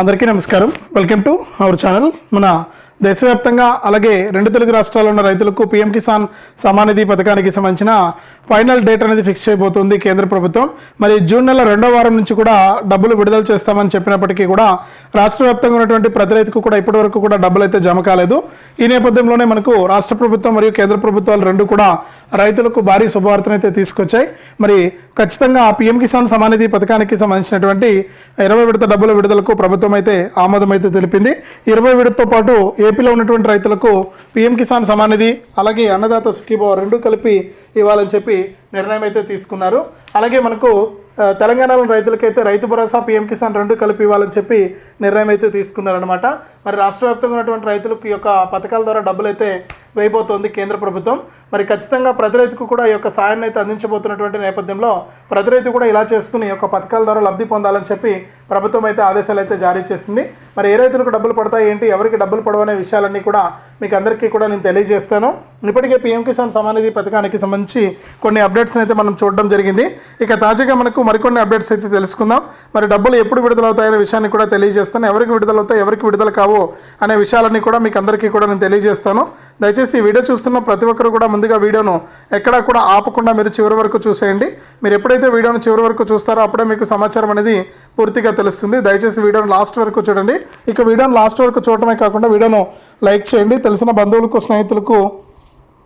అందరికీ నమస్కారం. Welcome to our channel మన దేశవ్యాప్తంగా అలాగే రెండు తెలుగు రాష్ట్రాల్లో ఉన్న రైతులకు పీఎం కిసాన్ సమానిధి పథకానికి సంబంధించిన ఫైనల్ డేట్ అనేది ఫిక్స్ చేయబోతుంది కేంద్ర ప్రభుత్వం. మరి జూన్ నెల రెండో వారం నుంచి కూడా డబ్బులు విడుదల చేస్తామని చెప్పినప్పటికీ కూడా రాష్ట్ర వ్యాప్తంగా ఉన్నటువంటి ప్రతి రైతుకు కూడా ఇప్పటి వరకు కూడా డబ్బులు అయితే జమ కాలేదు. ఈ నేపథ్యంలోనే మనకు రాష్ట్ర ప్రభుత్వం మరియు కేంద్ర ప్రభుత్వాలు రెండు కూడా రైతులకు భారీ శుభవార్తనైతే తీసుకొచ్చాయి. మరి ఖచ్చితంగా ఆ పీఎం కిసాన్ సమానిధి పథకానికి సంబంధించినటువంటి ఇరవై విడత డబ్బుల విడుదలకు ప్రభుత్వం అయితే ఆమోదం అయితే తెలిపింది. ఇరవై విడతతో పాటు ఏపీలో ఉన్నటువంటి రైతులకు పీఎం కిసాన్ సమానిధి అలాగే అన్నదాత సుఖీభావ రెండు కలిపి ఇవ్వాలని చెప్పి నిర్ణయం అయితే తీసుకున్నారు. అలాగే మనకు తెలంగాణలో రైతులకైతే రైతు భరోసా పీఎం కిసాన్ రెండు కలిపి ఇవ్వాలని చెప్పి నిర్ణయం అయితే తీసుకున్నారనమాట మరి రాష్ట్ర వ్యాప్తంగా ఉన్నటువంటి రైతులకు ఈ యొక్క పథకాల ద్వారా డబ్బులు అయితే వేయబోతోంది కేంద్ర ప్రభుత్వం. మరి ఖచ్చితంగా ప్రతి రైతుకు కూడా ఈ యొక్క సాయాన్ని అయితే అందించబోతున్నటువంటి నేపథ్యంలో ప్రతి రైతు కూడా ఇలా చేసుకుని ఈ యొక్క పథకాల ద్వారా లబ్ధి పొందాలని చెప్పి ప్రభుత్వం అయితే ఆదేశాలు అయితే జారీ చేసింది. మరి ఏ రైతులకు డబ్బులు పడతాయి ఏంటి ఎవరికి డబ్బులు పడవనే విషయాలన్నీ కూడా మీకు అందరికీ కూడా నేను తెలియజేస్తాను. ఇప్పటికే పీఎం కిసాన్ సమానిధి పథకానికి సంబంధించి కొన్ని అప్డేట్స్ని అయితే మనం చూడడం జరిగింది. ఇక తాజాగా మనకు మరికొన్ని అప్డేట్స్ అయితే తెలుసుకుందాం. మరి డబ్బులు ఎప్పుడు విడుదలవుతాయనే విషయాన్ని కూడా తెలియజేస్తాను. ఎవరికి విడుదలవుతాయి ఎవరికి విడుదల కావు అనే విషయాలన్నీ కూడా మీకు అందరికీ కూడా నేను తెలియజేస్తాను. దయచేసి ఈ వీడియో చూస్తున్న ప్రతి ఒక్కరు కూడా ముందుగా వీడియోను ఎక్కడా కూడా ఆపకుండా మీరు చివరి వరకు చూసేయండి. మీరు ఎప్పుడైతే వీడియోను చివరి వరకు చూస్తారో అప్పుడే మీకు సమాచారం అనేది పూర్తిగా తెలుస్తుంది. దయచేసి వీడియోను లాస్ట్ వరకు చూడండి. ఇక వీడియోను లాస్ట్ వరకు చూడటమే కాకుండా వీడియోను లైక్ చేయండి. తెలిసిన బంధువులకు స్నేహితులకు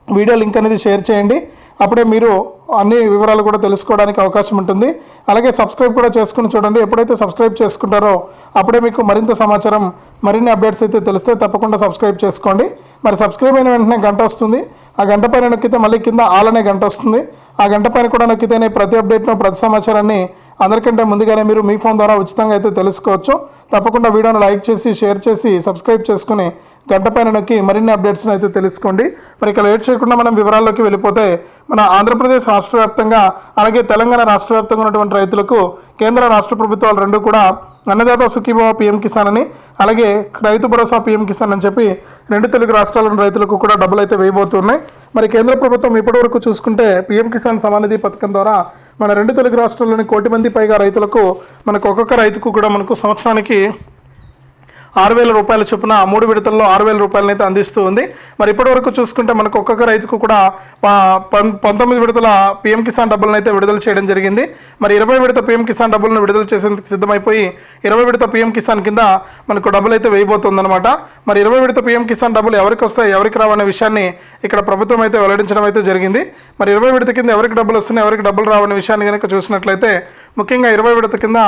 వీడియో లింక్ అనేది షేర్ చేయండి. అప్పుడే మీరు అన్ని వివరాలు కూడా తెలుసుకోవడానికి అవకాశం ఉంటుంది. అలాగే సబ్స్క్రైబ్ కూడా చేసుకుని చూడండి. ఎప్పుడైతే సబ్స్క్రైబ్ చేసుకుంటారో అప్పుడే మీకు మరింత సమాచారం మరిన్ని అప్డేట్స్ అయితే తెలిస్తే తప్పకుండా సబ్స్క్రైబ్ చేసుకోండి. మరి సబ్స్క్రైబ్ అయిన వెంటనే గంట వస్తుంది. ఆ గంట పైన నొక్కితే మళ్ళీ కింద ఆల్ అనే గంట వస్తుంది. ఆ గంట పైన కూడా నొక్కితేనే ప్రతి అప్డేట్ను ప్రతి సమాచారాన్ని అందరికంటే ముందుగానే మీరు మీ ఫోన్ ద్వారా ఉచితంగా అయితే తెలుసుకోవచ్చు. తప్పకుండా వీడియోను లైక్ చేసి షేర్ చేసి సబ్స్క్రైబ్ చేసుకుని గంట పైన నొక్కి మరిన్ని అప్డేట్స్ని అయితే తెలుసుకోండి. మరి ఇక లేట్ చేయకుండా మనం వివరాల్లోకి వెళ్ళిపోతే మన ఆంధ్రప్రదేశ్ రాష్ట్ర వ్యాప్తంగా అలాగే తెలంగాణ రాష్ట్ర వ్యాప్తంగా ఉన్నటువంటి రైతులకు కేంద్ర రాష్ట్ర ప్రభుత్వాలు రెండు కూడా అన్నదాత సుఖీభావ పీఎం కిసాన్ అని అలాగే రైతు భరోసా పీఎం కిసాన్ అని చెప్పి రెండు తెలుగు రాష్ట్రాలను రైతులకు కూడా డబ్బులు అయితే వేయబోతున్నాయి. మరి కేంద్ర ప్రభుత్వం ఇప్పటివరకు చూసుకుంటే పీఎం కిసాన్ సమానిధి పథకం ద్వారా మన రెండు తెలుగు రాష్ట్రాల్లోని కోటి మంది పైగా రైతులకు మనకు ఒక్కొక్క రైతుకు కూడా మనకు సంవత్సరానికి ఆరు వేల రూపాయల చొప్పున మూడు విడతల్లో ఆరు వేల రూపాయలను అయితే అందిస్తూ ఉంది. మరి ఇప్పటివరకు చూసుకుంటే మనకు ఒక్కొక్క రైతుకు కూడా పం- పంతొమ్మిది విడతల పీఎం కిసాన్ డబ్బులను అయితే విడుదల చేయడం జరిగింది. మరి ఇరవై విడత పీఎం కిసాన్ డబ్బులను విడుదల చేసేందుకు సిద్ధమైపోయి ఇరవై విడత పీఎం కిసాన్ కింద మనకు డబ్బులు అయితే వేయబోతుందన్నమాట. మరి ఇరవై విడత పీఎం కిసాన్ డబ్బులు ఎవరికి వస్తాయి ఎవరికి రావనే విషయాన్ని ఇక్కడ ప్రభుత్వం అయితే వెల్లడించడం అయితే జరిగింది. మరి ఇరవై విడత కింద ఎవరికి డబ్బులు వస్తున్నాయి ఎవరికి డబ్బులు రావనే విషయాన్ని కనుక చూసినట్లయితే ముఖ్యంగా ఇరవై విడత కింద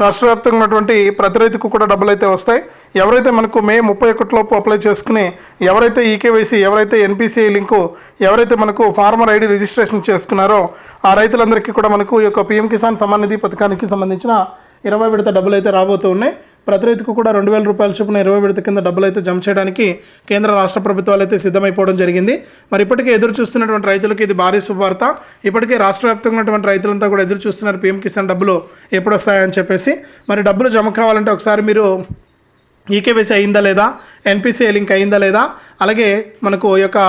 రాష్ట్ర వ్యాప్తంగా ఉన్నటువంటి ప్రతి రైతుకు కూడా డబ్బులు అయితే వస్తాయి. ఎవరైతే మనకు మే ముప్పై ఒకటిలోపు అప్లై చేసుకుని ఎవరైతే ఈకేవైసీ ఎవరైతే ఎన్పిసిఐ లింకు ఎవరైతే మనకు ఫార్మర్ ఐడి రిజిస్ట్రేషన్ చేసుకున్నారో ఆ రైతులందరికీ కూడా మనకు ఈ యొక్క పీఎం కిసాన్ సమ్మాన్ నిధి పథకానికి సంబంధించిన ఇరవై విడత డబ్బులు అయితే రాబోతూ ఉన్నాయి. ప్రతి రైతుకు కూడా రెండు వేల రూపాయల చొప్పున ఇరవై విడత కింద డబ్బులు అయితే జమ చేయడానికి కేంద్ర రాష్ట్ర ప్రభుత్వాలు అయితే సిద్ధమైపోవడం జరిగింది. మరి ఇప్పటికే ఎదురు చూస్తున్నటువంటి రైతులకు ఇది భారీ శుభవార్త. ఇప్పటికే రాష్ట్ర వ్యాప్తంగా ఉన్నటువంటి రైతులంతా కూడా ఎదురు చూస్తున్నారు పీఎం కిసాన్ డబ్బులు ఎప్పుడు వస్తాయని చెప్పేసి. మరి డబ్బులు జమ కావాలంటే ఒకసారి మీరు ఈకేవైసీ అయిందా లేదా? ఎన్పిసిఐ లింక్ అయిందా లేదా? అలాగే మనకు ఈ యొక్క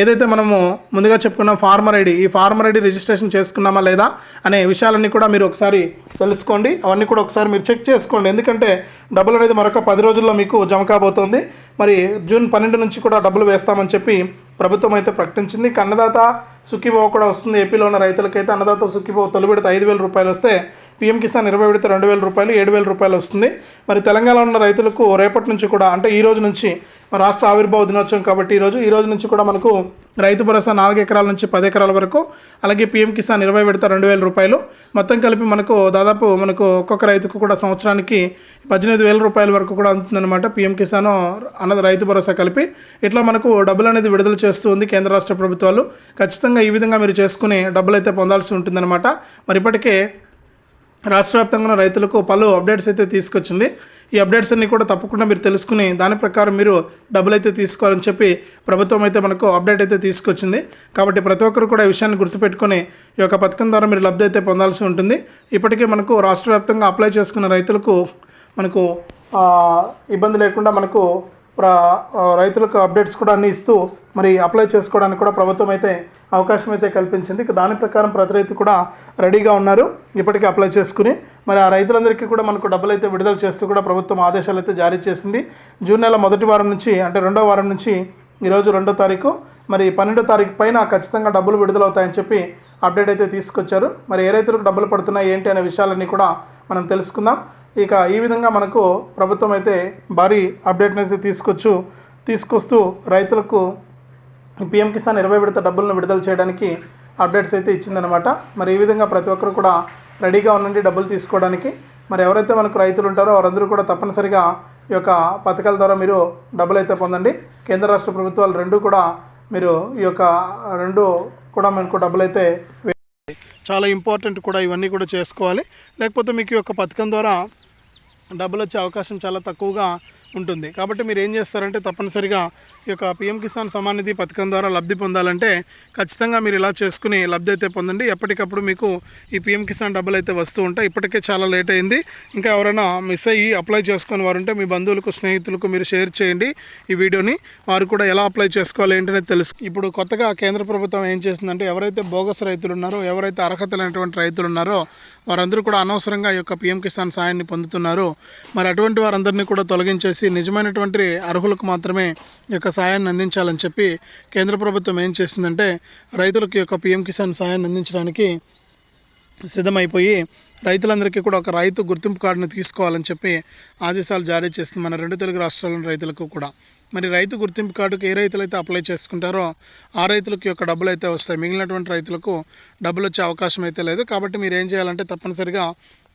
ఏదైతే మనము ముందుగా చెప్పుకున్న ఫార్మర్ ఐడి ఈ ఫార్మర్ ఐడి రిజిస్ట్రేషన్ చేసుకున్నామా లేదా అనే విషయాలన్నీ కూడా మీరు ఒకసారి తెలుసుకోండి. అవన్నీ కూడా ఒకసారి మీరు చెక్ చేసుకోండి. ఎందుకంటే డబ్బులు అనేది మరొక పది రోజుల్లో మీకు జమ కాబోతోంది. మరి జూన్ పన్నెండు నుంచి కూడా డబ్బులు వేస్తామని చెప్పి ప్రభుత్వం అయితే ప్రకటించింది. అన్నదాత సుఖీభావ కూడా వస్తుంది. ఏపీలో ఉన్న రైతులకైతే అన్నదాత సుఖీభావ తొలి విడత ఐదు వేల రూపాయలు వస్తే పీఎం కిసాన్ ఇరవై విడత రెండు వేల రూపాయలు ఏడు వేల రూపాయలు వస్తుంది. మరి తెలంగాణలో ఉన్న రైతులకు రేపటి నుంచి కూడా అంటే ఈ రోజు నుంచి మన రాష్ట్ర ఆవిర్భావ దినోత్సవం కాబట్టి ఈ రోజు ఈ రోజు నుంచి కూడా మనకు రైతు భరోసా నాలుగు ఎకరాల నుంచి పది ఎకరాల వరకు అలాగే పీఎం కిసాన్ ఇరవై విడత రెండు వేల రూపాయలు. మొత్తం కలిపి మనకు దాదాపు మనకు ఒక్కొక్క రైతుకు కూడా సంవత్సరానికి పద్దెనిమిది వేల రూపాయల వరకు కూడా అందుతుందన్నమాట పీఎం కిసాన్ అన్నది రైతు భరోసా కలిపి. ఇట్లా మనకు డబ్బులు అనేది విడుదల చేస్తూ ఉంది కేంద్ర రాష్ట్ర ప్రభుత్వాలు. ఖచ్చితంగా ఈ విధంగా మీరు చేసుకుని డబ్బులు అయితే పొందాల్సి ఉంటుందన్నమాట. మరి ఇప్పటికే రాష్ట్ర వ్యాప్తంగా రైతులకు పలు అప్డేట్స్ అయితే తీసుకొచ్చింది. ఈ అప్డేట్స్ అన్ని కూడా తప్పకుండా మీరు తెలుసుకుని దాని ప్రకారం మీరు డబ్బులు అయితే తీసుకోవాలని చెప్పి ప్రభుత్వం అయితే మనకు అప్డేట్ అయితే తీసుకొచ్చింది. కాబట్టి ప్రతి ఒక్కరు కూడా ఈ విషయాన్ని గుర్తుపెట్టుకొని ఈ యొక్క పథకం ద్వారా మీరు లబ్ధి అయితే పొందాల్సి ఉంటుంది. ఇప్పటికే మనకు రాష్ట్ర వ్యాప్తంగా అప్లై చేసుకున్న రైతులకు మనకు ఇబ్బంది లేకుండా మనకు రైతులకు అప్డేట్స్ కూడా అన్ని ఇస్తూ మరి అప్లై చేసుకోవడానికి కూడా ప్రభుత్వం అయితే అవకాశం అయితే కల్పించింది. ఇక దాని ప్రకారం ప్రతి రైతు కూడా రెడీగా ఉన్నారు. ఇప్పటికే అప్లై చేసుకుని మరి ఆ రైతులందరికీ కూడా మనకు డబ్బులు అయితే విడుదల చేస్తూ కూడా ప్రభుత్వం ఆదేశాలు అయితే జారీ చేసింది. జూన్ నెల మొదటి వారం నుంచి అంటే రెండో వారం నుంచి ఈరోజు రెండో తారీఖు మరి పన్నెండో తారీఖు పైన ఖచ్చితంగా డబ్బులు విడుదలవుతాయని చెప్పి అప్డేట్ అయితే తీసుకొచ్చారు. మరి ఏ రైతులకు డబ్బులు పడుతున్నాయి ఏంటి అనే విషయాలన్నీ కూడా మనం తెలుసుకుందాం. ఇక ఈ విధంగా మనకు ప్రభుత్వం అయితే భారీ అప్డేట్ని అయితే తీసుకొచ్చు తీసుకొస్తూ రైతులకు పిఎం కిసాన్ ఇరవై విడత డబ్బులను విడుదల చేయడానికి అప్డేట్స్ అయితే ఇచ్చిందనమాట మరి ఈ విధంగా ప్రతి ఒక్కరు కూడా రెడీగా ఉండండి డబ్బులు తీసుకోవడానికి. మరి ఎవరైతే మనకు రైతులు ఉంటారో వారందరూ కూడా తప్పనిసరిగా ఈ యొక్క పథకాల ద్వారా మీరు డబ్బులు అయితే పొందండి. కేంద్ర రాష్ట్ర ప్రభుత్వాలు రెండు కూడా మీరు ఈ యొక్క రెండు కూడా మనకు డబ్బులు అయితే చాలా ఇంపార్టెంట్ కూడా ఇవన్నీ కూడా చేసుకోవాలి. లేకపోతే మీకు ఈ యొక్క పథకం ద్వారా డబ్బులు వచ్చే అవకాశం చాలా తక్కువగా ఉంటుంది. కాబట్టి మీరు ఏం చేస్తారంటే తప్పనిసరిగా ఈ యొక్క పిఎం కిసాన్ సమాన్ నిధి పథకం ద్వారా లబ్ధి పొందాలంటే ఖచ్చితంగా మీరు ఇలా చేసుకుని లబ్ధి అయితే పొందండి. ఎప్పటికప్పుడు మీకు ఈ పిఎం కిసాన్ డబ్బులు అయితే వస్తూ ఉంటాయి. ఇప్పటికే చాలా లేట్ అయింది. ఇంకా ఎవరైనా మిస్ అయ్యి అప్లై చేసుకుని వారు ఉంటే మీ బంధువులకు స్నేహితులకు మీరు షేర్ చేయండి ఈ వీడియోని. వారు కూడా ఎలా అప్లై చేసుకోవాలి ఏంటనేది తెలుసు. ఇప్పుడు కొత్తగా కేంద్ర ప్రభుత్వం ఏం చేసిందంటే ఎవరైతే బోగస్ రైతులు ఉన్నారో ఎవరైతే అర్హత లేనటువంటి రైతులు ఉన్నారో వారందరూ కూడా అనవసరంగా ఈ యొక్క పిఎం కిసాన్ సాయాన్ని పొందుతున్నారు. మరి అటువంటి వారందరినీ కూడా తొలగించేసి నిజమైనటువంటి అర్హులకు మాత్రమే ఈ యొక్క సాయాన్ని అందించాలని చెప్పి కేంద్ర ప్రభుత్వం ఏం చేసిందంటే రైతులకు యొక్క పిఎం కిసాన్ సాయాన్ని అందించడానికి సిద్ధమైపోయి రైతులందరికీ కూడా ఒక రైతు గుర్తింపు కార్డును తీసుకోవాలని చెప్పి ఆదేశాలు జారీ చేస్తుంది మన రెండు తెలుగు రాష్ట్రాల్లోని రైతులకు కూడా. మరి రైతు గుర్తింపు కార్డుకు ఏ రైతులైతే అప్లై చేసుకుంటారో ఆ రైతులకు యొక్క డబ్బులు అయితే వస్తాయి. మిగిలినటువంటి రైతులకు డబ్బులు వచ్చే అవకాశం అయితే లేదు. కాబట్టి మీరు ఏం చేయాలంటే తప్పనిసరిగా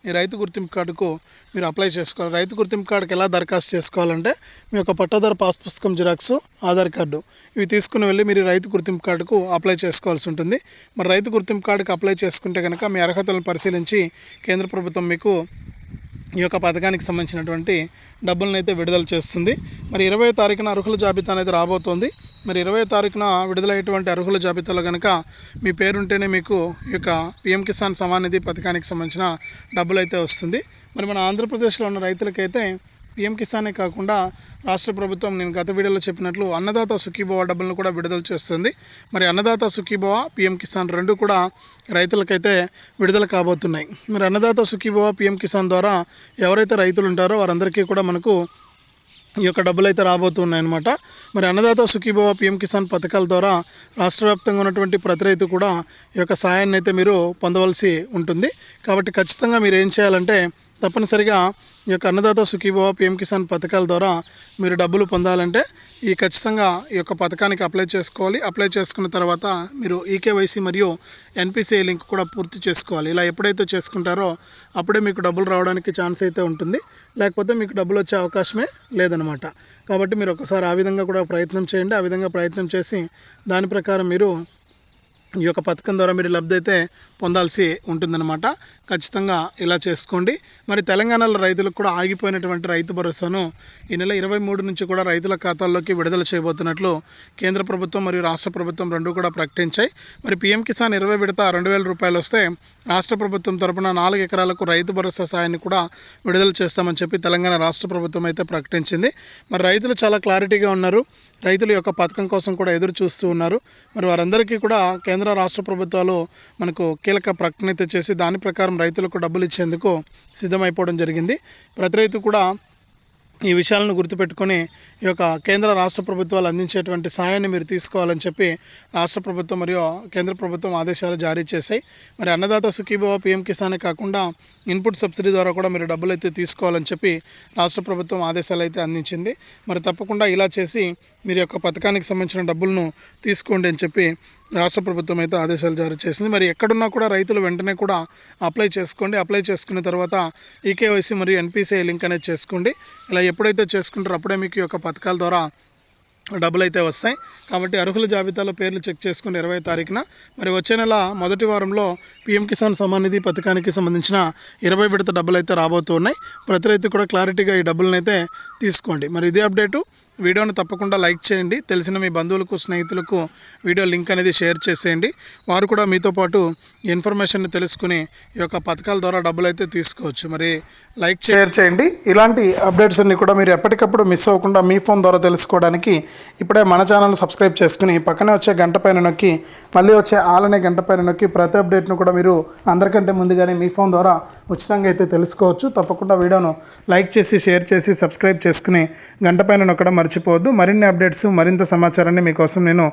ఈ రైతు గుర్తింపు కార్డుకు మీరు అప్లై చేసుకోవాలి. రైతు గుర్తింపు కార్డుకి ఎలా దరఖాస్తు చేసుకోవాలంటే మీ యొక్క పట్టాదారు పాస్ పుస్తకం జిరాక్స్ ఆధార్ కార్డు ఇవి తీసుకుని వెళ్ళి మీరు రైతు గుర్తింపు కార్డుకు అప్లై చేసుకోవాల్సి ఉంటుంది. మరి రైతు గుర్తింపు కార్డుకు అప్లై చేసుకుంటే కనుక మీ అర్హతలను పరిశీలించి కేంద్ర ప్రభుత్వం మీకు ఈ యొక్క పథకానికి సంబంధించినటువంటి డబ్బులను అయితే విడుదల చేస్తుంది. మరి ఇరవై తారీఖున అర్హుల జాబితా అనేది రాబోతోంది. మరి ఇరవై తారీఖున విడుదలయ్యేటువంటి అర్హుల జాబితాలో కనుక మీ పేరుంటేనే మీకు ఈ యొక్క పిఎం కిసాన్ సమాన్ నిధి పథకానికి సంబంధించిన డబ్బులు అయితే వస్తుంది. మరి మన ఆంధ్రప్రదేశ్లో ఉన్న రైతులకైతే పిఎం కిసానే కాకుండా రాష్ట్ర ప్రభుత్వం నేను గత వీడియోలో చెప్పినట్లు అన్నదాత సుఖీభవ డబ్బులను కూడా విడుదల చేస్తుంది. మరి అన్నదాత సుఖీభవ పిఎం కిసాన్ రెండు కూడా రైతులకైతే విడుదల కాబోతున్నాయి. మరి అన్నదాత సుఖీభవ పిఎం కిసాన్ ద్వారా ఎవరైతే రైతులు ఉంటారో వారందరికీ కూడా మనకు ఈ యొక్క డబ్బులు అయితే రాబోతున్నాయి అనమాట మరి అన్నదాత సుఖీభవ పిఎం కిసాన్ పథకాల ద్వారా రాష్ట్ర వ్యాప్తంగా ఉన్నటువంటి ప్రతి రైతు కూడా ఈ యొక్క సాయాన్ని అయితే మీరు పొందవలసి ఉంటుంది. కాబట్టి ఖచ్చితంగా మీరు ఏం చేయాలంటే తప్పనిసరిగా ఈ యొక్క అన్నదాత సుఖీభవ పిఎం కిసాన్ పథకాల ద్వారా మీరు డబ్బులు పొందాలంటే ఈ ఖచ్చితంగా ఈ యొక్క పథకానికి అప్లై చేసుకోవాలి. అప్లై చేసుకున్న తర్వాత మీరు ఈకేవైసీ మరియు ఎన్పిసిఐ లింక్ కూడా పూర్తి చేసుకోవాలి. ఇలా ఎప్పుడైతే చేసుకుంటారో అప్పుడే మీకు డబ్బులు రావడానికి ఛాన్స్ అయితే ఉంటుంది. లేకపోతే మీకు డబ్బులు వచ్చే అవకాశమే లేదనమాట. కాబట్టి మీరు ఒకసారి ఆ విధంగా కూడా ప్రయత్నం చేయండి. ఆ విధంగా ప్రయత్నం చేసి దాని ప్రకారం మీరు ఈ యొక్క పథకం ద్వారా మీరు లబ్ధి అయితే పొందాల్సి ఉంటుందన్నమాట. ఖచ్చితంగా ఇలా చేసుకోండి. మరి తెలంగాణలో రైతులకు కూడా ఆగిపోయినటువంటి రైతు భరోసాను ఈ నెల ఇరవై మూడు నుంచి కూడా రైతుల ఖాతాల్లోకి విడుదల చేయబోతున్నట్లు కేంద్ర ప్రభుత్వం మరియు రాష్ట్ర ప్రభుత్వం రెండు కూడా ప్రకటించాయి. మరి పీఎం కిసాన్ ఇరవై విడత రెండు వేల రూపాయలు వస్తే రాష్ట్ర ప్రభుత్వం తరపున నాలుగు ఎకరాలకు రైతు భరోసా సాయాన్ని కూడా విడుదల చేస్తామని చెప్పి తెలంగాణ రాష్ట్ర ప్రభుత్వం అయితే ప్రకటించింది. మరి రైతులు చాలా క్లారిటీగా ఉన్నారు. రైతుల యొక్క పథకం కోసం కూడా ఎదురు చూస్తూ ఉన్నారు. మరి వారందరికీ కూడా కేంద్ర రాష్ట్ర ప్రభుత్వాలు మనకు కీలక ప్రకటన అయితే చేసి దాని ప్రకారం రైతులకు డబ్బులు ఇచ్చేందుకు సిద్ధమైపోవడం జరిగింది. ప్రతి రైతు కూడా ఈ విషయాలను గుర్తుపెట్టుకొని ఈ యొక్క కేంద్ర రాష్ట్ర ప్రభుత్వాలు అందించేటువంటి సాయాన్ని మీరు తీసుకోవాలని చెప్పి రాష్ట్ర ప్రభుత్వం మరియు కేంద్ర ప్రభుత్వం ఆదేశాలు జారీ చేశాయి. మరి అన్నదాత సుఖీభవ పిఎం కిసానే కాకుండా ఇన్పుట్ సబ్సిడీ ద్వారా కూడా మీరు డబ్బులు అయితే తీసుకోవాలని చెప్పి రాష్ట్ర ప్రభుత్వం ఆదేశాలు అయితే అందించింది. మరి తప్పకుండా ఇలా చేసి మీరు యొక్క పథకానికి సంబంధించిన డబ్బులను తీసుకోండి అని చెప్పి రాష్ట్ర ప్రభుత్వం అయితే ఆదేశాలు జారీ చేసింది. మరి ఎక్కడున్నా కూడా రైతులు వెంటనే కూడా అప్లై చేసుకోండి. అప్లై చేసుకున్న తర్వాత ఈకేవైసీ మరియు ఎన్పిసిఐ లింక్ అనేది చేసుకోండి. ఇలా ఎప్పుడైతే చేసుకుంటారో అప్పుడే మీకు యొక్క పథకాల ద్వారా డబ్బులు అయితే వస్తాయి. కాబట్టి అర్హుల జాబితాలో పేర్లు చెక్ చేసుకుని ఇరవై తారీఖున మరి వచ్చే నెల మొదటి వారంలో పీఎం కిసాన్ సమ్మాన్ నిధి పథకానికి సంబంధించిన ఇరవై విడత డబ్బులు అయితే రాబోతున్నాయి ప్రతి రైతు కూడా క్లారిటీగా ఈ డబ్బులను అయితే తీసుకోండి. మరి ఇదే అప్డేటు. వీడియోను తప్పకుండా లైక్ చేయండి. తెలిసిన మీ బంధువులకు స్నేహితులకు వీడియో లింక్ అనేది షేర్ చేసేయండి. వారు కూడా మీతో పాటు ఇన్ఫర్మేషన్ తెలుసుకుని ఈ యొక్క పథకాల ద్వారా డబ్బులు అయితే తీసుకోవచ్చు. మరి లైక్ షేర్ చేయండి. ఇలాంటి అప్డేట్స్ అన్ని కూడా మీరు ఎప్పటికప్పుడు మిస్ అవ్వకుండా మీ ఫోన్ ద్వారా తెలుసుకోవడానికి ఇప్పుడే మన ఛానల్ సబ్స్క్రైబ్ చేసుకుని పక్కనే వచ్చే గంట పైన నొక్కి మళ్ళీ వచ్చే ఆలనే గంట పైన నొక్కి ప్రతి అప్డేట్ను కూడా మీరు అందరికంటే ముందుగానే మీ ఫోన్ ద్వారా ఉచితంగా అయితే తెలుసుకోవచ్చు. తప్పకుండా వీడియోను లైక్ చేసి షేర్ చేసి సబ్స్క్రైబ్ చేసుకుని గంట పైన నొక్కడం మర్చిపోవద్దు. మరిన్ని అప్డేట్స్ మరింత సమాచారాన్ని మీకోసం నేను